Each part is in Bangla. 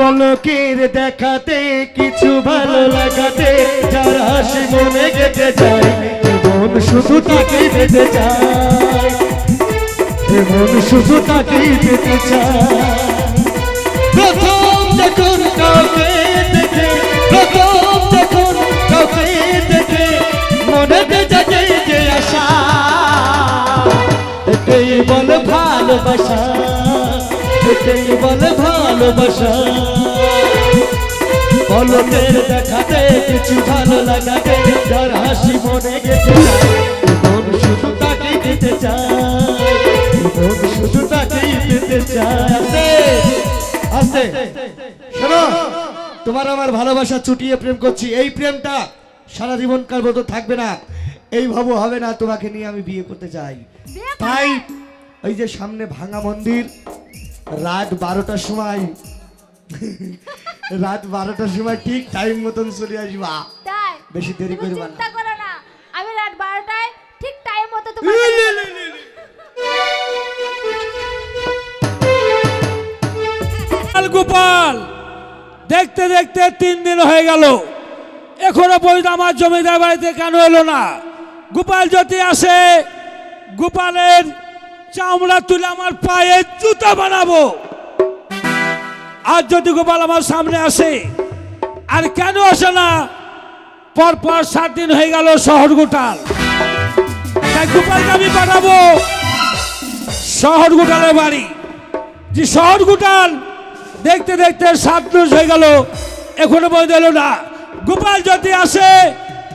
পলকের দেখাতে কিছু ভালো লাগাতে, যার হাসি মনে গেতে যায় মন শুধু তাকে পেতে চায় মন শুধু তাকেই পেতে চায় বল ভালোবাসা বল ভালোবাসা। পলকের দেখাতে কিছু ভালো লাগাতে যার হাসি মনে গেছে। মন শুধু তাকেই দিতে চায়। মন শুধু তাকেই দিতে চায়। আস্তে শোনো তোমার আমার ভালোবাসা ছুটিয়ে প্রেম করছি। এই প্রেমটা সারা জীবনকার মতো থাকবে না? এই ভাবো হবে না। তোমাকে নিয়ে আমি বিয়ে করতে চাই। তাই ওই যে সামনে ভাঙা মন্দির রাত বারোটার সময়। রাত বারোটার সময় ঠিক টাইম মতন চলে আসবা। বেশি দেরি করবা না। চিন্তা করো না। আমি রাত বারোটায় ঠিক টাইম মতো তোমার গোপাল দেখতে দেখতে তিন দিন হয়ে গেল। এখনও পর্যন্ত আমার জমিদার বাড়িতে কেন এলো না? গোপাল যদি আসে গোপালের চামড়া তুলে আমার পায়ে জুতা বানাবো। আর যদি গোপাল আমার সামনে আসে, আর কেন আসে না? পর পর সাত দিন হয়ে গেল শহর গোটাল। তাই গোপালকে আমি পাঠাবো শহর গোটালের বাড়ি। যে শহর গোটাল দেখতে দেখতে সাত মাস হয়ে গেল, এখনও পর্যন্ত এলো না। গোপাল যদি আসে,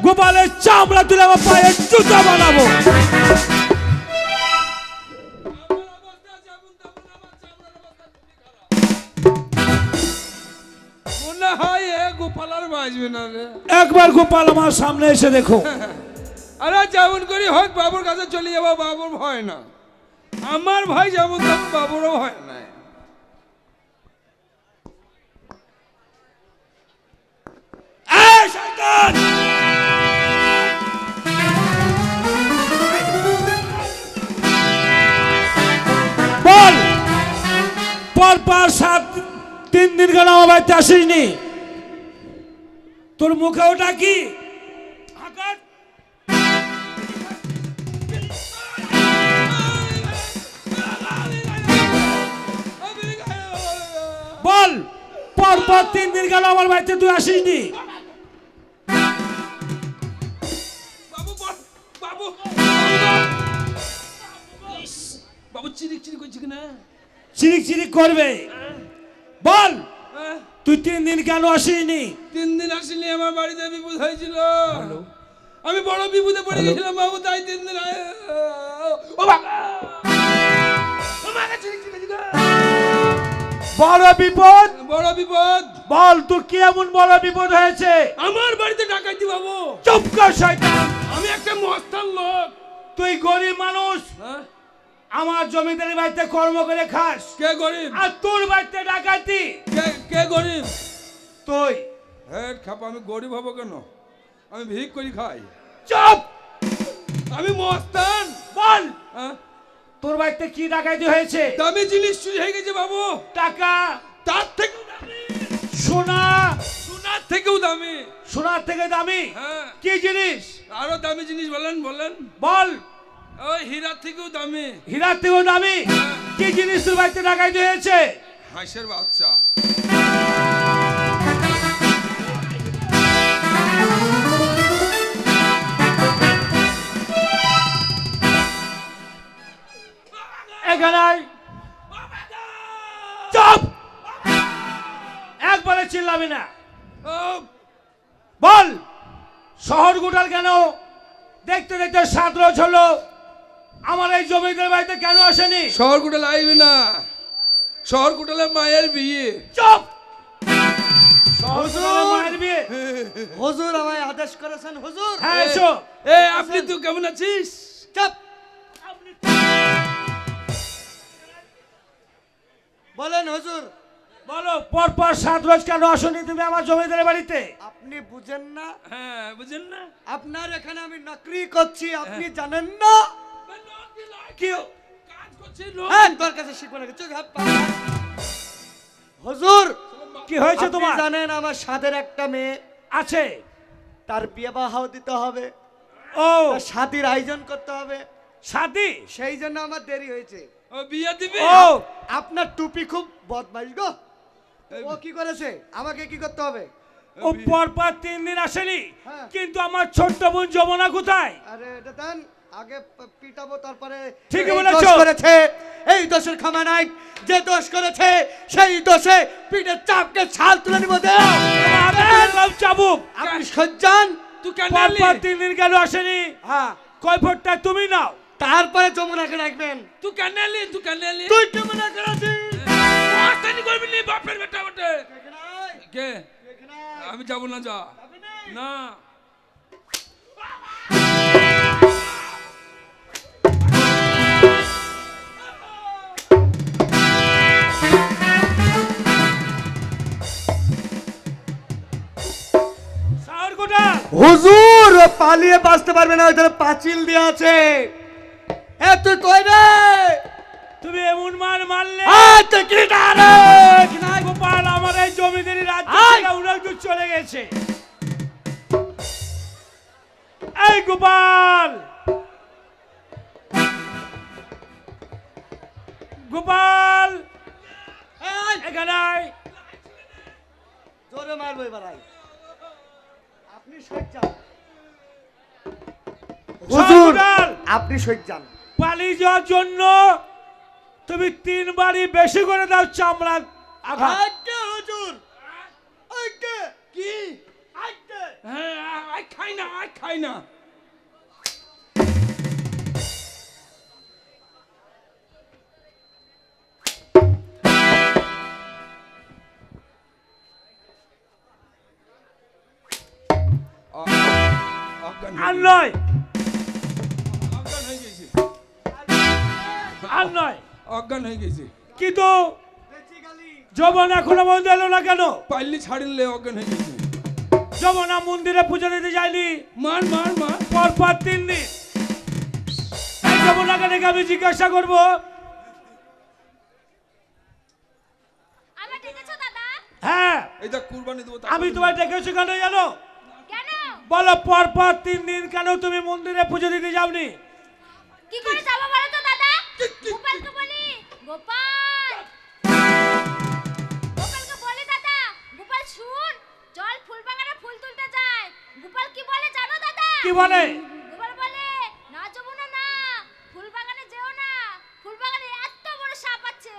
গোপালের চামড়া তুলে আমার পায়ে জুতা বানাবো। একবার গোপাল আমার সামনে এসে দেখো। আরে যেমন করি হোক বাবুর কাছে চলে যাব বাবুর ভয় না। আমার ভাই যেমন তেমন বাবুরও ভয়! বল! পর পর সাত তিন দিন কেন আমার বাড়িতে আসিসনি। তোর মুখে ওটা কি? বল পর পর তিন দিন গেল আমার বাড়িতে তুই আসিসনি। বাবু বল, বাবু। বাবু চিরিক চিরিক করছে কিনা? চিরিক চিরিক করবে। বল। হ্যাঁ? তুই তিন দিন কেন আসিসনি তিন দিন আসিনি আমার বাড়িতে বিপদ হয়েছিল। আমি বড় বিপদে পড়ে গেছিলাম বাবু তাই তিন দিন ও। বড় বিপদ? বড় বিপদ। বল তোর কি এমন বড় বিপদ হয়েছে? আমার বাড়িতে ডাকাইতি বাবু। চুপ কর শয়তান। আমি একটা মস্তান লোক। তুই গরিব মানুষ। হ্যাঁ? আমার জমিদারি বাড়িতে কর্ম করে খাস। কে গরিব? আর তোর বাড়িতে ডাকাতি। কে কে গরিব? তুই। হ্যাঁ খাপ আমি গরিব হব কেন? আমি ভিক করি খাই। চুপ! আমি মস্তান। বল! হ্যাঁ? তোর বাড়িতে কি ডাকাতি হয়েছে? দামি জিনিস চুরি হয়ে গেছে বাবু। টাকা। তার দামি। সোনা। সোনার থেকেও দামি। সোনার থেকে দামি? হ্যাঁ। কি জিনিস? আরও দামি জিনিস বলেন বলেন। বল। ওই হীরার থেকেও দামি। থেকেও দামি? কি জিনিস তোর বাড়িতে ডাকাতি হয়েছে? হাঁসের বাচ্চা। এখানে আয়। চুপ! একবারে চিল্লাবি না। ও, বল শহর গোটাল কেন? দেখতে দেখতে সাত রোজ হলো আমার এই জমিদার বাড়িতে কেন আসেনি? শহর কোটাল আইবি না। শহর কোটালে মায়ের বিয়ে। চুপ! শহর গোটালে মায়ের বিয়ে। হুজুর আমায় আদেশ করেছেন হুজুর! হ্যাঁ এসো। এ আপনি তুই কেমন আছিস? চাপ! বলেন হুজুর! বলো পর পর সাত রোজ কেন আসনি তুমি আমার জমিদারের বাড়িতে? আপনি বুঝেন না? হ্যাঁ বুঝেন না। আপনার এখানে আমি নকরি করছি আপনি জানেন না? কি কাজ করছে লোক হ্যাঁ তোর কাছে শিখব না চোখ হুজুর কি হয়েছে তোমার? জানেন আমার সাদের একটা মেয়ে। আছে। তার দিতে হবে। ও। শাদির আয়োজন করতে হবে। শাদি সেই জন্য আমার দেরি হয়েছে। ও বিয়ে দিবি? ও আপনার টুপি খুব বদমাইশ গো। ও কি করেছে? আমাকে কি করতে হবে? ও পরপর তিন দিন আসেনি। হ্যাঁ। কিন্তু আমার ছোট্ট বোন যমুনা কোথায়? আরে এটা দেন। আগে পিটাবো তারপরে ঠিকই বলেছ। করেছে এই দোষের ক্ষমা নাই যে দোষ করেছে সেই দোষে পিঠের চাপকে ছাল তুলে নিব চাবুক। আপনি সজ্জান তুই কেন তিন দিন আসেনি। হ্যাঁ। তুমি নাও। তারপরে যমুনাকে রাখবেন তুই কেন এলি? তুই কেন এলি? তুই করবি নি বাপের বেটা বটে। কে আমি যাব না যা। না। হুজুর ও পালিয়ে বাঁচতে পারবে না ওইখানে পাঁচিল দিয়ে আছে। এ তুই কই রে? তুমি এমন মার মারলে। কি ডারে গোপাল আমার এই জমিদারি রাজ্য! দূর চলে গেছে। এই গোপাল! গোপাল! এখানে জোরে মারবো এবার আয়। আপনি হুজুর সজ্জান পালিয়ে যাওয়ার জন্য তুমি তিনবারই বেশি করে দাও চামড়া আঘাত। হুজুর? কি? হ্যাঁ আই খাই না আই খাই না। আর। নয়। অজ্ঞান হয়ে গেছি আর নয়। অজ্ঞান হয়ে গেছি কিন্তু গেলি এখনও বন্ধ এলো না কেন? পাইলি ছাড়িলে অজ্ঞান হয়ে গেছি যমনা মন্দিরে পুজো দিতে যায়নি। মার মার মার পর পর তিন দিন। যমুনাকে আমি জিজ্ঞাসা করব। হ্যাঁ। এই যা কুরবানি দেবো আমি না। ডেকেছি কেন জানো? কেন বলো পর পর তিন দিন কেন তুমি মন্দিরে পুজো দিতে যাওনি? কি করে যাব বলো তো দাদা? গোপালকে বলি। গোপাল! গোপালকে বলি দাদা। গোপাল শুন চল ফুল বাগানে ফুল তুলতে যায়। গোপাল কি বলে জানো দাদা? কি বলে? গোপাল বলে না যাব না না। ফুল বাগানে যেও না। ফুল বাগানে এত বড় সাপ আছে।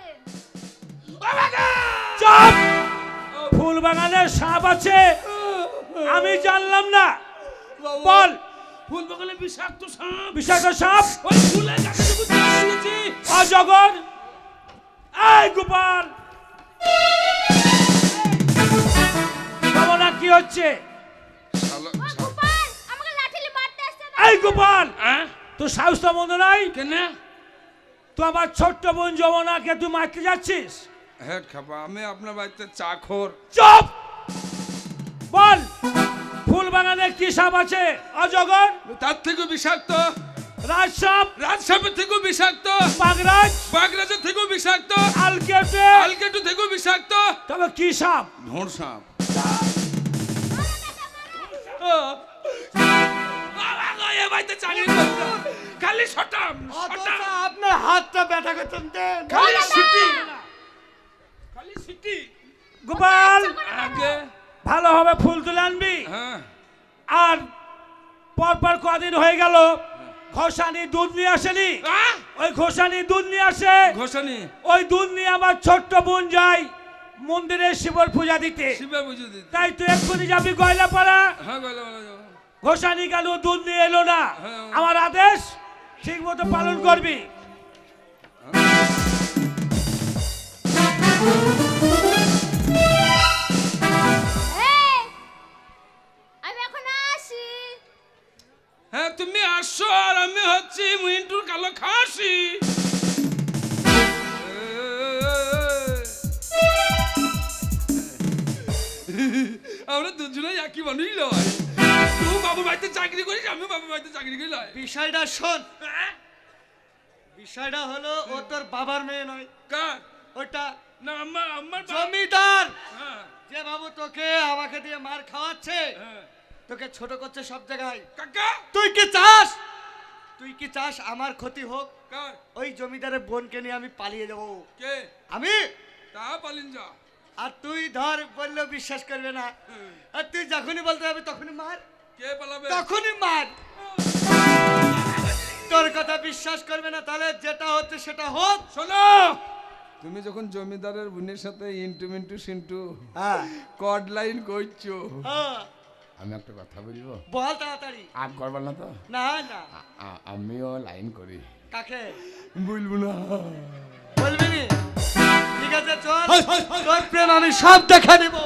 চপ! ফুল বাগানে সাপ আছে। আমি জানলাম না। বল। ফুল বাগানে বিষাক্ত সাপ। বিষাক্ত সাপ? ওই ফুলের ঢুকে দিয়েছি অজগর এই গোপাল। যমুনা কি হচ্ছে? এই গোপাল। হ্যাঁ তোর সাহস তো মন্দ নাই? কেন? তুই আমার ছোট্ট বোন যমুনাকে তুই মারতে যাচ্ছিস? হ্যাঁ আমি আপনার বাড়িতে চাখর চুপ! কি সাপ আছে। অজগর তার থেকেও বিষাক্ত। রাজ সাপ রাজসাপের থেকেও বিষাক্ত। বাগরাজ বাগরাজের থেকেও বিষাক্ত। আলকেটে। আলকেটু থেকেও বিষাক্ত। তবে কি সাপ? ধোঁড় সাপ। খালি শটাম আপনার হাতটা ব্যথা করছেন খালি সিটি। খালি সিটি। গোপাল আগে। ভালোভাবে ফুল তুলে আনবি। হ্যাঁ। আর পরপর কদিন হয়ে গেল ঘোষানি দুধ নিয়ে আসেনি। আহ! ওই ঘোষানি দুধ নিয়ে আসে। ঘোষণি ওই দুধ নিয়ে আমার ছোট্ট বোন যায় মন্দিরে শিবর পূজা দিতে। তাই তুই এক্ষুনি যাবি গয়লা পাড়া? হ্যাঁ। ঘোষানি কেন দুধ নিয়ে এলো না? হ্যাঁ। আমার আদেশ ঠিক মতো পালন করবি। একই মানুষ লয় তুই বাবুর বাড়িতে চাকরি করিস আমি বাবুর বাড়িতে চাকরি করি লয়। বিষয়টা শোন। বিষয়টা হলো ও তোর বাবার মেয়ে নয়। কার? ওটা না আমার আমার জমিদার। হ্যাঁ, যে বাবু তোকে আমাকে দিয়ে মার খাওয়াচ্ছে হ্যাঁ। তোকে ছোট করছে সব জায়গায়। কাকা? তুই কি চাস? তুই কি চাস আমার ক্ষতি হোক? কার? ওই জমিদারের বোনকে নিয়ে আমি পালিয়ে যাব। কে? আমি? তা পালিন যা। আর তুই ধর বললেও বিশ্বাস করবে না। আর তুই যখনই বলতে হবে তখনই মার। কে পালাবে তখনই মার। তোর কথা বিশ্বাস করবে না তাহলে যেটা হচ্ছে সেটা হোক। শোনো! তুমি যখন জমিদারের বোনের সাথে ইন্টু মিন্টু সিন্টু হ্যাঁ। কড লাইন করছ হ্যাঁ, আমি একটা কথা বলব? বল তাড়াতাড়ি। আগ করবার না তো। না না। আমিও লাইন করি। কাকে? বলব না। বলবি নি? ঠিক আছে চল তোর প্রেম আমি সব দেখা দেবো